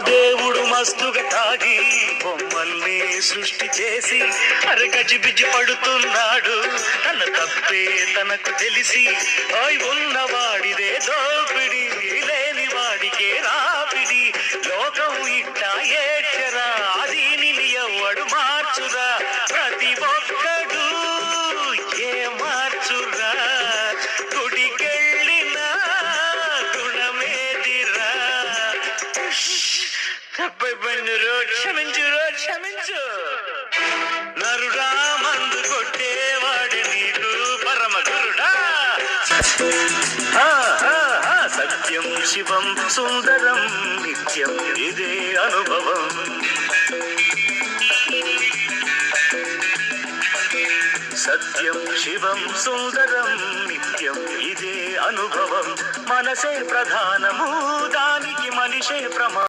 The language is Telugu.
దేవుడు మస్తుగా తాగి బొమ్మల్ని సృష్టి చేసి అరే గజిబిజి పడుతున్నాడు. తన తప్పే తనకు తెలిసి ఓయ్ ఉన్నవాడిదే దోపిడి లేని వాడికే రాపిడి. లోకం ఇట్ట ఏడ్చరా అది నిలియవ్వడు మార్చురా. ప్రతి ఒక్క తప్పై క్షమించు రో క్షమించు. నరుడా మందు కొట్టేవాడు నీకు పరమ గురుడా. సత్యం శివం సుందరం నిత్యం ఇదే అనుభవం. సత్యం శివం సుందరం నిత్యం ఇదే అనుభవం. మనసే ప్రధానము దానికి మనిషే ప్రమా